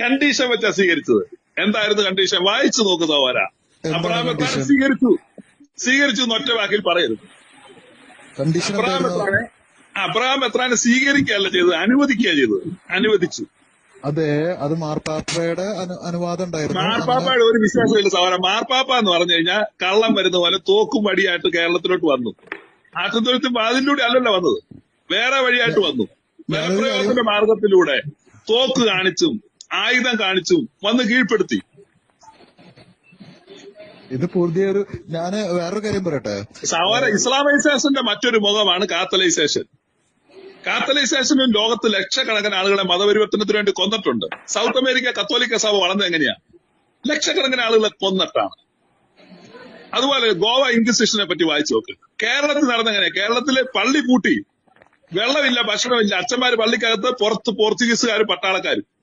Condition വെച്ചാ സ്വീകരിച്ചത്. എന്തായിരുന്നു കണ്ടീഷൻ വായിച്ചു നോക്ക് സഹോദര. അബ്രാമത്താൻ സ്വീകരിച്ചു. സ്വീകരിച്ചു എന്ന് ഒറ്റ വാക്കിൽ പറയരുത്. അബ്രാമത്താനെ അബ്രഹാം എന്തായിരുന്നു എത്രാനെ സ്വീകരിക്കുകയല്ല ചെയ്തത്? അനുവദിക്കുക ചെയ്തത്. അനുവദിച്ചു. അതെ അത് മാർപ്പാപ്പയുടെ അനു അനുവാദം ഉണ്ടായിരുന്നു. മാർപ്പാപ്പയുടെ ഒരു വിശ്വാസമില്ല സവാര മാർപ്പാപ്പ എന്ന് പറഞ്ഞു കഴിഞ്ഞാൽ കള്ളം വരുന്ന പോലെ തോക്കും വടിയായിട്ട് കേരളത്തിലോട്ട് വന്നു. ആട്ടുതൊഴുത്തും അതിലൂടെ അല്ലല്ലോ വന്നത്. വേറെ വഴിയായിട്ട് വന്നു. വേറെ ബലപ്രയോഗത്തിന്റെ മാർഗത്തിലൂടെ തോക്ക് കാണിച്ചും ആയുധം കാണിച്ചു വന്ന് കീഴ്പ്പെടുത്തി. ഇത് പൂർത്തിയൊരു ഒരു ഞാൻ വേറൊരു കാര്യം പറയട്ടെ? സഹോദര ഇസ്ലാമൈസേഷന്റെ മറ്റൊരു മുഖമാണ് കാത്തലൈസേഷൻ. കാത്തലൈസേഷനും ലോകത്ത് ലക്ഷക്കണക്കിന് ആളുകളെ മതപരിവർത്തനത്തിന് വേണ്ടി കൊന്നിട്ടുണ്ട്. സൗത്ത് അമേരിക്ക കത്തോലിക്ക സഭ വളർന്നത് എങ്ങനെയാ? ലക്ഷക്കണക്കിന് ആളുകളെ കൊന്നിട്ടാണ്. അതുപോലെ ഗോവ ഇൻക്വിസിഷനെ പറ്റി വായിച്ചു നോക്ക്. കേരളത്തിൽ നടന്നെങ്ങനെ കേരളത്തിൽ പള്ളി പൂട്ടി. വെള്ളമില്ല ഭക്ഷണമില്ല. അച്ഛന്മാര് പള്ളിക്കകത്ത് പുറത്ത് പോർച്ചുഗീസുകാരും പട്ടാളക്കാരും.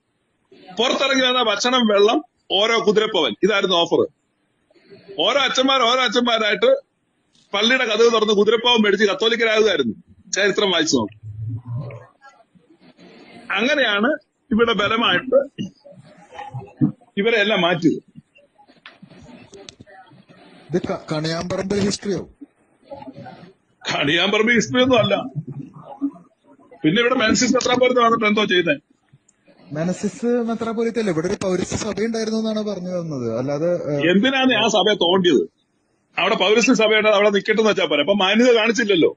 പുറത്തിറങ്ങി വന്ന ഭക്ഷണം വെള്ളം ഓരോ കുതിരപ്പവൻ. ഇതായിരുന്നു ഓഫർ ഓരോ അച്ഛന്മാർ ഓരോ അച്ഛന്മാരായിട്ട് പള്ളിയുടെ കഥവ് തുറന്ന് കുതിരപ്പാവം മേടിച്ച് കത്തോലിക്കരാകുമായിരുന്നു ചരിത്രം വായിച്ചു നോക്കി. അങ്ങനെയാണ് ഇവിടെ ബലമായിട്ട് ഇവരെ എല്ലാം മാറ്റിയത്. ഇത് ക- കണിയാമ്പറമ്പിൽ ഹിസ്റ്ററിയോ കണിയാമ്പറമ്പ് ഹിസ്റ്ററി ഒന്നും അല്ല. പിന്നെ ഇവിടെ മെൻസിസ് എത്രാപുരത്ത് വന്നിട്ട് എന്തോ ചെയ്യുന്നത് മെനസിസ് മെത്രാപൊലിത്തല്ലേ ഇവിടെ ഒരു പൗരസ്ത്യ സഭ ഉണ്ടായിരുന്നു എന്നാണ് പറഞ്ഞു തന്നത്. അല്ലാതെ എന്തിനാണ് ആ സഭയെ തോണ്ടിയത്? അവിടെ പൗരസ്ത്യ സഭയുണ്ട് അവിടെ നിക്കട്ടെന്ന് വെച്ചാൽ പറയാം അപ്പൊ മാന്യത കാണിച്ചില്ലല്ലോ.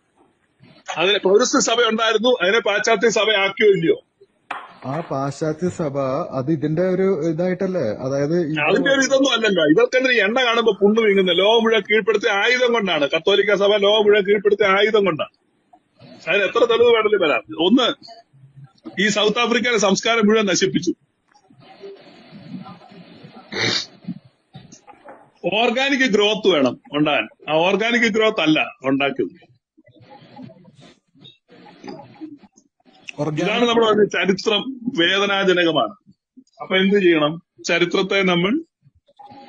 അതിന് പൗരസ്ത്യ സഭ ഉണ്ടായിരുന്നു അതിനെ പാശ്ചാത്യ സഭ ആക്കിയോ ഇല്ലയോ? ആ പാശ്ചാത്യ സഭ അത് ഇതിന്റെ ഒരു ഇതായിട്ടല്ലേ? അതായത് അതിന്റെ ഒരു ഇതൊന്നും അല്ലല്ലോ. ഇവർക്കെതിരെ എണ്ണ കാണുമ്പോ പുണ്ണു വീങ്ങുന്നത്. ലോക മുഴുവൻ കീഴ്പ്പെടുത്തിയ ആയുധം കൊണ്ടാണ്. കത്തോലിക്ക സഭ ലോക മുഴുവൻ കീഴ്പ്പെടുത്തിയ ആയുധം കൊണ്ടാണ്. അതിന് എത്ര തെളിവ് വേണമെങ്കിലും വരാം. ഒന്ന് ഈ സൗത്ത് ആഫ്രിക്കയിലെ സംസ്കാരം മുഴുവൻ നശിപ്പിച്ചു. ഓർഗാനിക് ഗ്രോത്ത് വേണം ഉണ്ടാകാൻ. ആ ഓർഗാനിക് ഗ്രോത്ത് അല്ല ഉണ്ടാക്കുന്നത് ഇതാണ് നമ്മൾ പറഞ്ഞ ചരിത്രം വേദനാജനകമാണ്. അപ്പൊ എന്ത് ചെയ്യണം? ചരിത്രത്തെ നമ്മൾ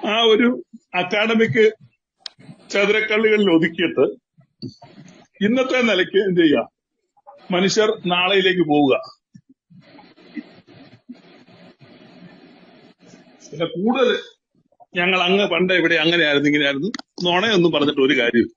ആ ഒരു അക്കാഡമിക് ചതുരക്കള്ളികളിൽ ഒതുക്കിയിട്ട് ഇന്നത്തെ നിലയ്ക്ക് എന്ത് ചെയ്യുക? മനുഷ്യർ നാളെയിലേക്ക് പോവുക. പിന്നെ കൂടുതൽ ഞങ്ങൾ അങ്ങ് പണ്ട് ഇവിടെ അങ്ങനെയായിരുന്നു ഇങ്ങനെയായിരുന്നു നുണയൊന്നും പറഞ്ഞിട്ട് ഒരു കാര്യമില്ല